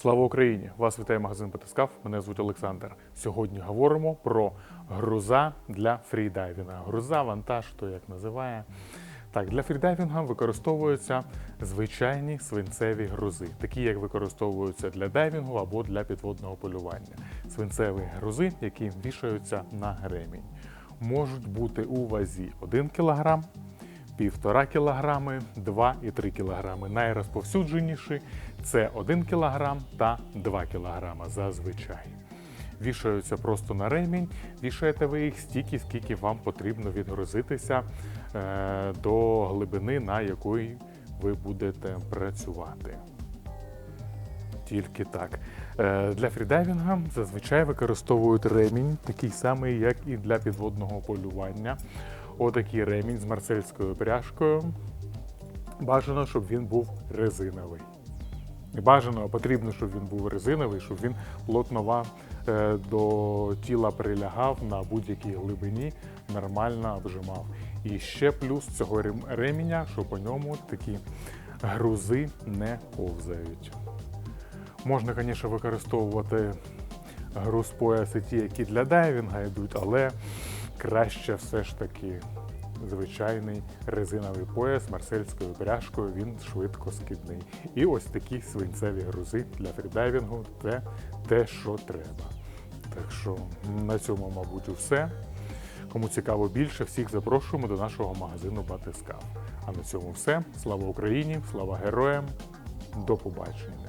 Слава Україні! Вас вітає магазин Батискаф. Мене звуть Олександр. Сьогодні говоримо про груза для фрідайвінга. Груза, вантаж, хто як називає. Так, для фрідайвінга використовуються звичайні свинцеві грузи, такі як використовуються для дайвінгу або для підводного полювання. Свинцеві грузи, які вішаються на ремінь, можуть бути у вазі 1 кг, півтора кілограми, 2 і 3 кілограми. Найрозповсюдженіші це 1 кілограм та 2 кілограми зазвичай. Вішаються просто на ремінь, вішаєте ви їх стільки, скільки вам потрібно відгрузитися е, до глибини, на якої ви будете працювати. Тільки так. Е, Для фрідайвінга зазвичай використовують ремінь, такий самий, як і для підводного полювання. Отакий ремінь з марсельською пряжкою. Бажано, щоб він був резиновий. Бажано, потрібно, щоб він був резиновий, щоб він плотно вам е, до тіла прилягав на будь-якій глибині, нормально обжимав. І ще плюс цього рем- ременя, що по ньому такі грузи не ковзають. Можна, звісно, використовувати груз пояси ті, які для дайвінга йдуть, але краще все ж таки звичайний резиновий пояс марсельською пряжкою, він швидко скидний. І ось такі свинцеві грузи для фрідайвінгу це те, що треба. Так що на цьому, мабуть, все. Кому цікаво більше, всіх запрошуємо до нашого магазину Батискав. А на цьому все. Слава Україні, слава героям. До побачення.